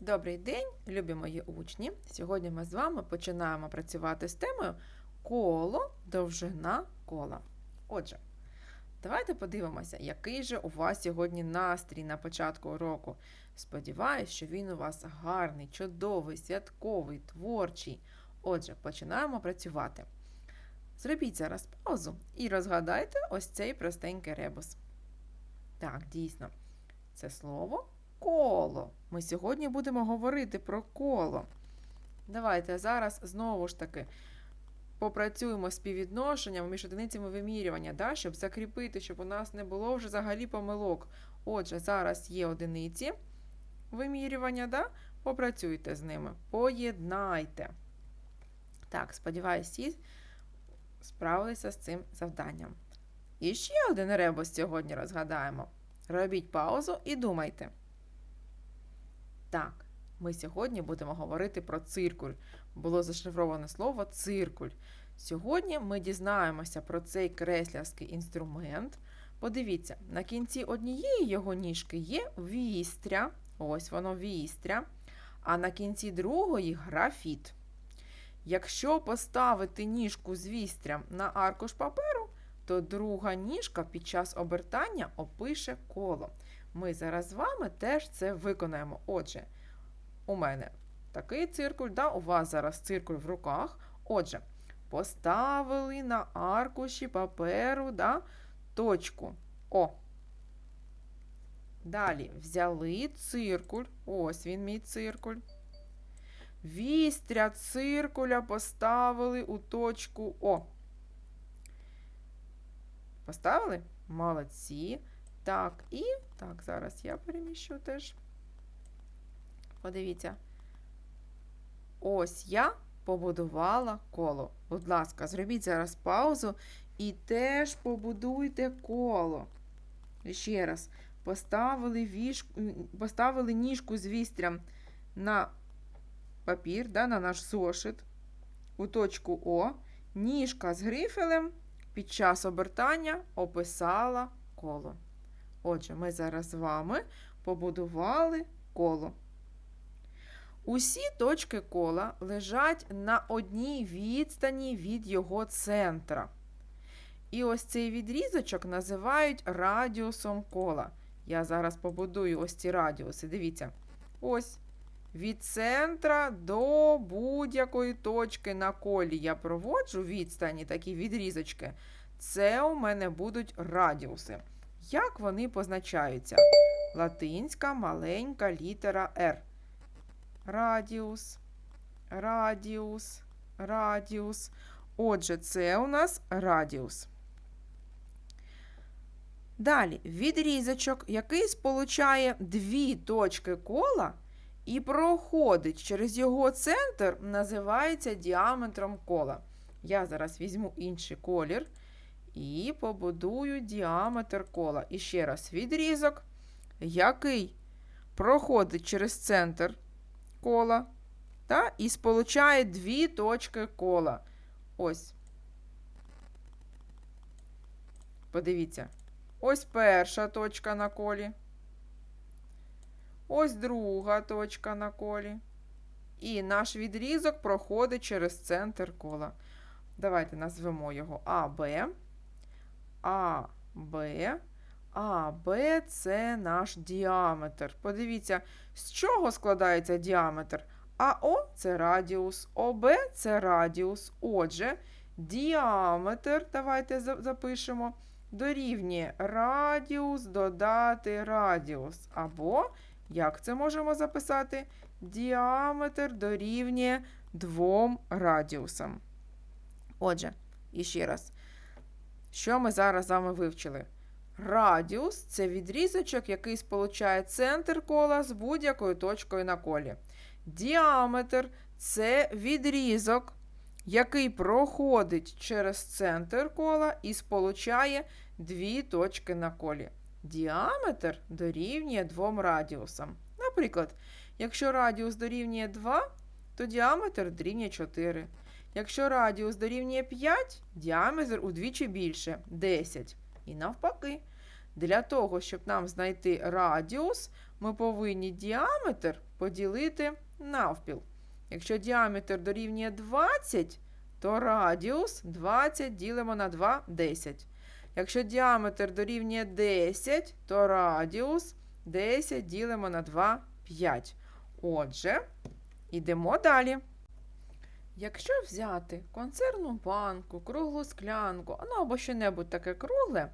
Добрий день, любі мої учні! Сьогодні ми з вами починаємо працювати з темою коло, довжина кола. Отже, давайте подивимося, який же у вас сьогодні настрій на початку уроку. Сподіваюсь, що він у вас гарний, чудовий, святковий, творчий. Отже, починаємо працювати. Зробіть зараз паузу і розгадайте ось цей простенький ребус. Так, дійсно, це слово коло. Ми сьогодні будемо говорити про коло. Давайте зараз знову ж таки попрацюємо співвідношенням між одиницями вимірювання, да, щоб закріпити, щоб у нас не було вже взагалі помилок. Отже, зараз є одиниці вимірювання, да? попрацюйте з ними, поєднайте. Так, сподіваюся, всі справилися з цим завданням. І ще один ребус сьогодні розгадаємо. Робіть паузу і думайте. Так, ми сьогодні будемо говорити про циркуль. Було зашифроване слово циркуль. Сьогодні ми дізнаємося про цей креслярський інструмент. Подивіться, на кінці однієї його ніжки є вістря. Ось воно вістря. А на кінці другої графіт. Якщо поставити ніжку з вістрям на аркуш паперу, то друга ніжка під час обертання опише коло. Ми зараз з вами теж це виконаємо. Отже, у мене такий циркуль, да, у вас зараз циркуль в руках. Отже, поставили на аркуші паперу да, точку О. Далі взяли циркуль. Ось він, мій циркуль. Вістря циркуля поставили у точку О. Поставили? Молодці. Так, і так, зараз я переміщу теж. Подивіться. Ось я побудувала коло. Будь ласка, зробіть зараз паузу і теж побудуйте коло. Ще раз. Поставили, віж... поставили ніжку з вістрям на папір, да, на наш зошит у точку О. Ніжка з грифелем під час обертання описала коло. Отже, ми зараз з вами побудували коло. Усі точки кола лежать на одній відстані від його центра. І ось цей відрізочок називають радіусом кола. Я зараз побудую ось ці радіуси. Дивіться. Ось. Від центра до будь-якої точки на колі я проводжу відстані, такі відрізочки. Це у мене будуть радіуси. Як вони позначаються? Латинська маленька літера R. Радіус, радіус, радіус. Отже, це у нас радіус. Далі відрізочок, який сполучає дві точки кола і проходить через його центр, називається діаметром кола. Я зараз візьму інший колір і побудую діаметр кола. І ще раз відрізок, який проходить через центр кола та, і сполучає дві точки кола. Ось. Подивіться. Ось перша точка на колі. Ось друга точка на колі. І наш відрізок проходить через центр кола. Давайте назвемо його АБ. АБ. АБ це наш діаметр. Подивіться, з чого складається діаметр? АО це радіус, ОБ це радіус. Отже, діаметр, давайте запишемо, дорівнює радіус додати радіус. Або, як це можемо записати? Діаметр дорівнює двом радіусам. Отже, і ще раз. Що ми зараз з вами вивчили? Радіус це відрізочок, який сполучає центр кола з будь-якою точкою на колі. Діаметр це відрізок, який проходить через центр кола і сполучає дві точки на колі. Діаметр дорівнює двом радіусам. Наприклад, якщо радіус дорівнює 2, то діаметр дорівнює 4. Якщо радіус дорівнює 5, діаметр удвічі більше 10. І навпаки, для того, щоб нам знайти радіус, ми повинні діаметр поділити навпіл. Якщо діаметр дорівнює 20, то радіус 20 ділимо на 2 10. Якщо діаметр дорівнює 10, то радіус 10 ділимо на 2 5. Отже, йдемо далі. Якщо взяти консервну банку, круглу склянку, ну або що-небудь таке кругле,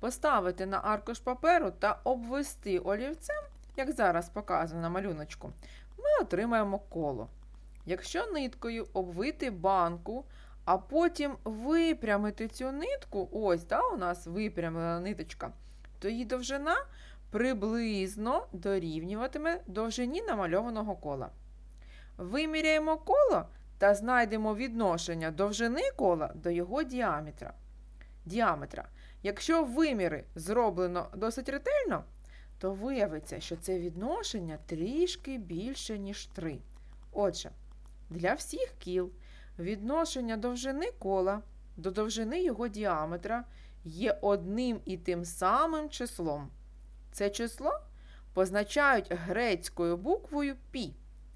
поставити на аркуш паперу та обвести олівцем, як зараз показано на малюночку, ми отримаємо коло. Якщо ниткою обвити банку, а потім випрямити цю нитку, ось да, у нас випрямлена ниточка, то її довжина приблизно дорівнюватиме довжині намальованого кола. Виміряємо коло та знайдемо відношення довжини кола до його діаметра. діаметра. Якщо виміри зроблено досить ретельно, то виявиться, що це відношення трішки більше, ніж 3. Отже, для всіх кіл відношення довжини кола до довжини його діаметра є одним і тим самим числом. Це число позначають грецькою буквою пі.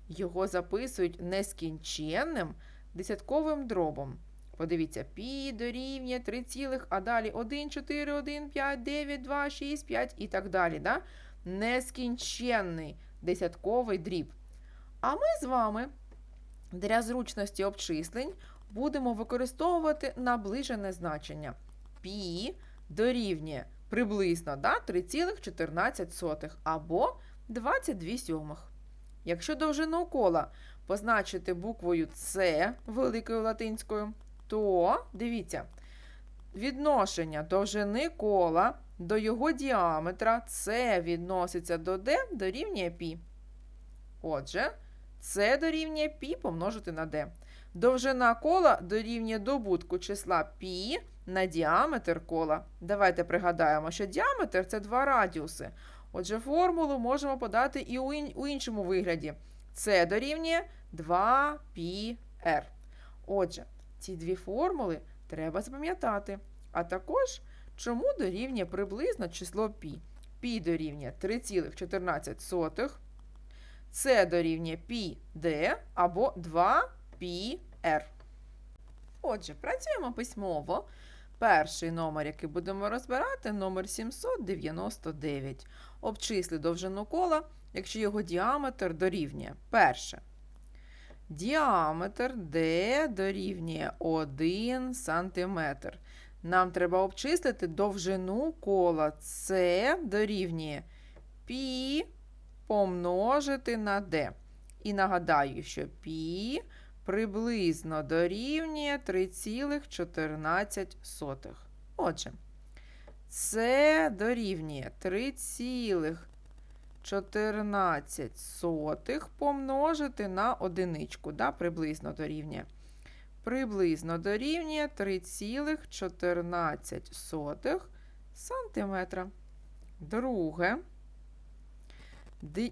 Його записують нескінченним десятковим дробом. Подивіться, пі дорівнює 3, цілих, а далі 1, 4, 1, 5, 9, 2, 6, 5 і так далі. Да? Нескінченний десятковий дріб. А ми з вами для зручності обчислень будемо використовувати наближене значення. Пі дорівнює приблизно да, 3,14 або 22 сьомих. Якщо довжину кола позначити буквою С великою латинською, то дивіться, відношення довжини кола до його діаметра С відноситься до D дорівнює π. Отже, С дорівнює π помножити на D. Довжина кола дорівнює добутку числа π на діаметр кола. Давайте пригадаємо, що діаметр це два радіуси. Отже, формулу можемо подати і у іншому вигляді. Це дорівнює 2πr. Отже, ці дві формули треба запам'ятати. А також, чому дорівнює приблизно число π. π дорівнює 3,14, це дорівнює πd або 2πr. Отже, працюємо письмово. Перший номер, який будемо розбирати, номер 799. Обчисли довжину кола, якщо його діаметр дорівнює. Перше. Діаметр D дорівнює 1 см. Нам треба обчислити довжину кола С дорівнює π помножити на D. І нагадаю, що π приблизно дорівнює 3,14. Отже, це дорівнює 3,14 помножити на одиничку, да, приблизно дорівнює. Приблизно дорівнює 3,14 сантиметра. Друге.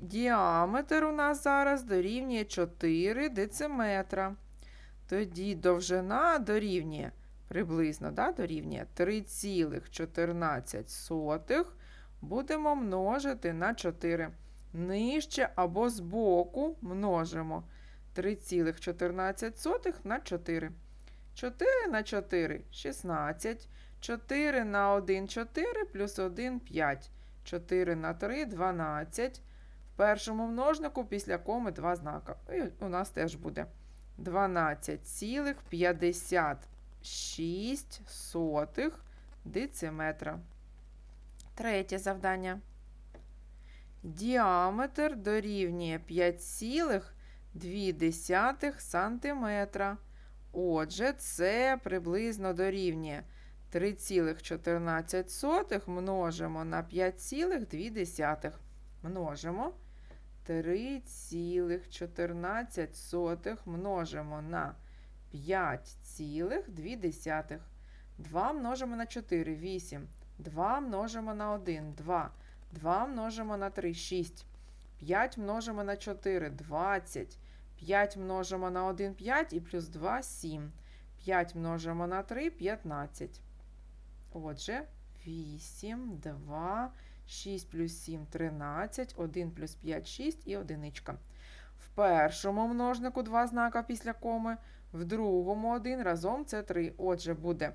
Діаметр у нас зараз дорівнює 4 дециметра. Тоді довжина дорівнює приблизно да, дорівнює 3,14 будемо множити на 4. Нижче або збоку множимо 3,14 на 4. 4 на 4 16. 4 на 1 4 плюс 1 5. 4 на 3 12. Першому множнику після коми два знака. І у нас теж буде 12,56 дециметра. Третє завдання. Діаметр дорівнює 5,2 сантиметра. Отже, це приблизно дорівнює 3,14 множимо на 5,2. Множимо 3,14 множимо на 5,2. 2 множимо на 4 8. 2 множимо на 1 2. 2 множимо на 3 6. 5 множимо на 4 20. 5 множимо на 1 5 і плюс 2 7. 5 множимо на 3 15. Отже, 8, 2, 6 плюс 7 13, 1 плюс 5 6 і одиничка. В першому множнику два знака після коми, в другому один разом це 3. Отже, буде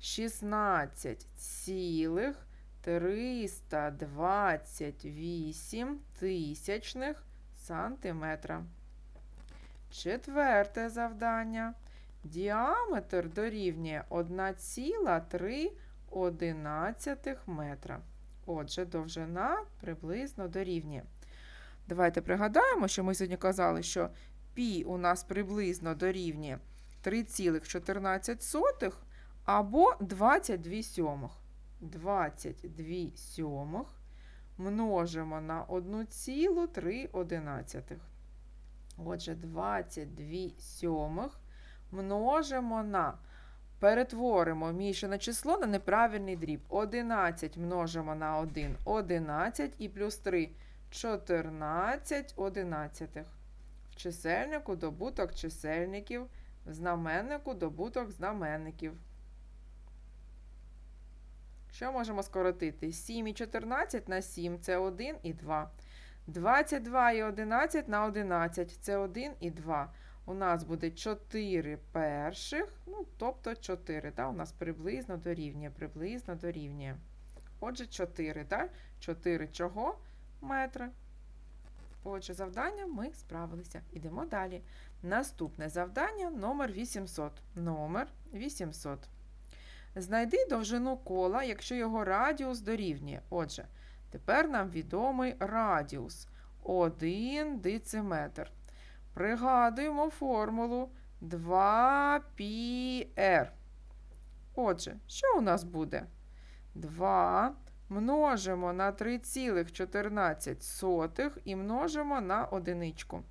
16 цілих 328 тисячних сантиметра. Четверте завдання. Діаметр дорівнює 1,3 метра. Отже, довжина приблизно дорівнює. Давайте пригадаємо, що ми сьогодні казали, що пі у нас приблизно дорівнює 3,14 або 22 сьомих. 22 сьомих множимо на 1,3. Отже, 22 сьомих множимо на, перетворимо мішане число на неправильний дріб. 11 множимо на 1 11 і плюс 3 14 одинадцятих. В чисельнику добуток чисельників, в знаменнику добуток знаменників. Що можемо скоротити? 7 і 14 на 7 це 1 і 2. 22 і 11 на 11 це 1 і 2. У нас буде 4 перших, ну, тобто 4. Да? У нас приблизно дорівнює, приблизно дорівнює. Отже, 4, да? 4 чого? Метри. Отже, завдання ми справилися. Ідемо далі. Наступне завдання номер 800. Номер 800. Знайди довжину кола, якщо його радіус дорівнює. Отже, тепер нам відомий радіус 1 дециметр. Пригадуємо формулу 2πr. Отже, що у нас буде? 2 множимо на 3,14 і множимо на одиничку.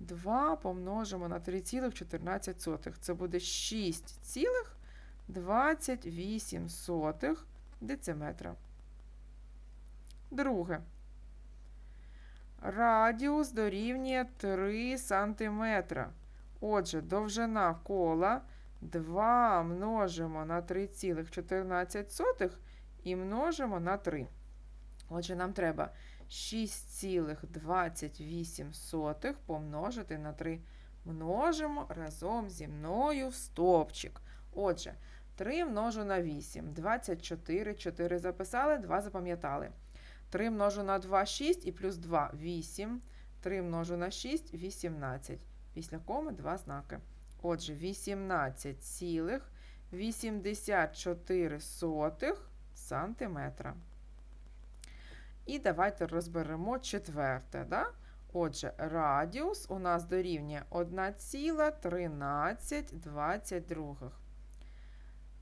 2 помножимо на 3,14. Це буде 6,28 дециметра. Друге. Радіус дорівнює 3 см. Отже, довжина кола 2 множимо на 3,14 і множимо на 3. Отже, нам треба 6,28 помножити на 3. Множимо разом зі мною в стовпчик. Отже, 3 множу на 8, 24, 4 записали, 2 запам'ятали. 3 множу на 2 6 і плюс 2 8. 3 множу на 6 18. Після коми 2 знаки. Отже, 18,84 сантиметра. І давайте розберемо четверте. Да? Отже, радіус у нас дорівнює 1,1322.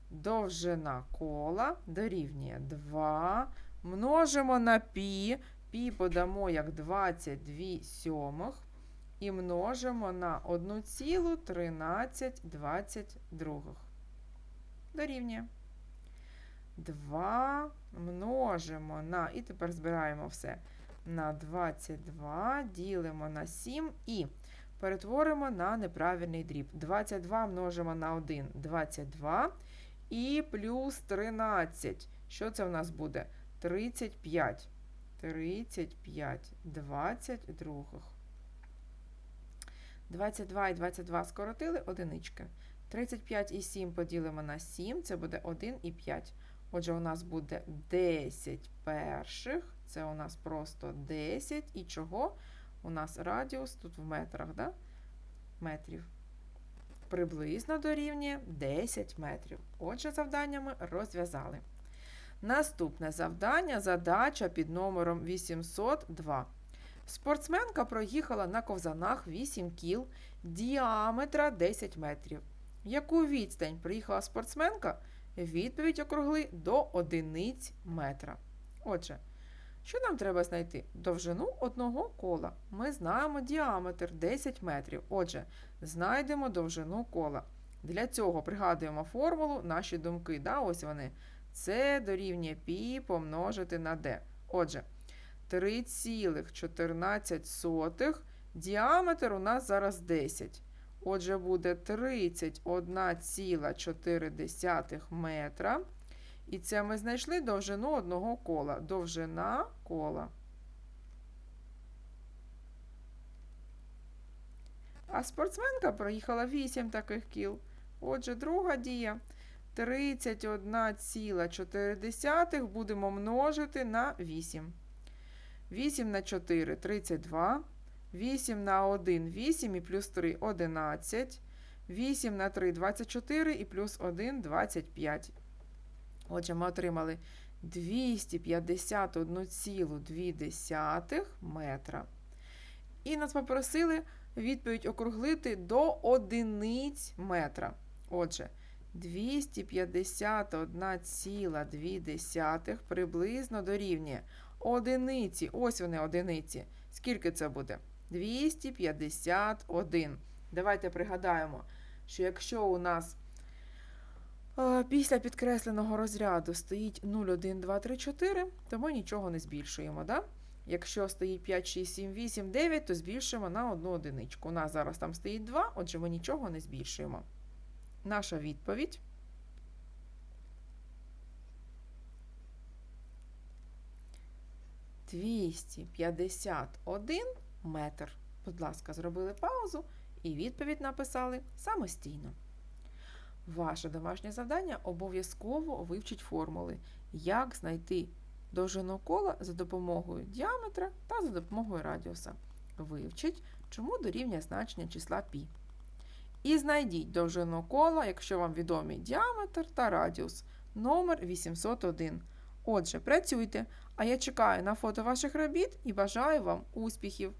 Довжина кола дорівнює 2. Множимо на пі. Пі подамо як 22 сьомих. І множимо на 1,1322. Дорівнює. 2 множимо на, і тепер збираємо все. На 22 ділимо на 7 і перетворимо на неправильний дріб. 22 множимо на 1 22 і плюс 13. Що це в нас буде? 35. 35 22. 22 і 22 скоротили одинички. 35 і 7 поділимо на 7, це буде 1 і 5. Отже, у нас буде 10 перших. Це у нас просто 10. І чого? У нас радіус тут в метрах, да? метрів. Приблизно дорівнює 10 метрів. Отже, завдання ми розв'язали. Наступне завдання задача під номером 802. Спортсменка проїхала на ковзанах 8 кіл діаметра 10 метрів. Яку відстань приїхала спортсменка? Відповідь округли до одиниць метра. Отже, що нам треба знайти? Довжину одного кола. Ми знаємо діаметр 10 метрів. Отже, знайдемо довжину кола. Для цього пригадуємо формулу, наші думки. Да, Ось вони. Це дорівнює пі помножити на d. Отже, 3,14 діаметр у нас зараз 10. Отже, буде 31,4 метра. І це ми знайшли довжину одного кола. Довжина кола. А спортсменка проїхала 8 таких кіл. Отже, друга дія. 31,4 будемо множити на 8. 8 на 4 32. 8 на 1 8 і плюс 3 11. 8 на 3 24 і плюс 1 25. Отже, ми отримали 251,2 метра. І нас попросили відповідь округлити до одиниць метра. Отже, 251,2 приблизно дорівнює одиниці. Ось вони одиниці. Скільки це буде? 251. Давайте пригадаємо, що якщо у нас е, після підкресленого розряду стоїть 0, 1, 2, 3, 4, то ми нічого не збільшуємо. Да? Якщо стоїть 5, 6, 7, 8, 9, то збільшимо на одну одиничку. У нас зараз там стоїть 2, отже, ми нічого не збільшуємо. Наша відповідь. Двісті п'ятдесят один метр. Будь ласка, зробили паузу і відповідь написали самостійно. Ваше домашнє завдання обов'язково вивчить формули, як знайти довжину кола за допомогою діаметра та за допомогою радіуса. Вивчіть, чому дорівнює значення числа π. І знайдіть довжину кола, якщо вам відомі діаметр та радіус, номер 801. Отже, працюйте, а я чекаю на фото ваших робіт і бажаю вам успіхів!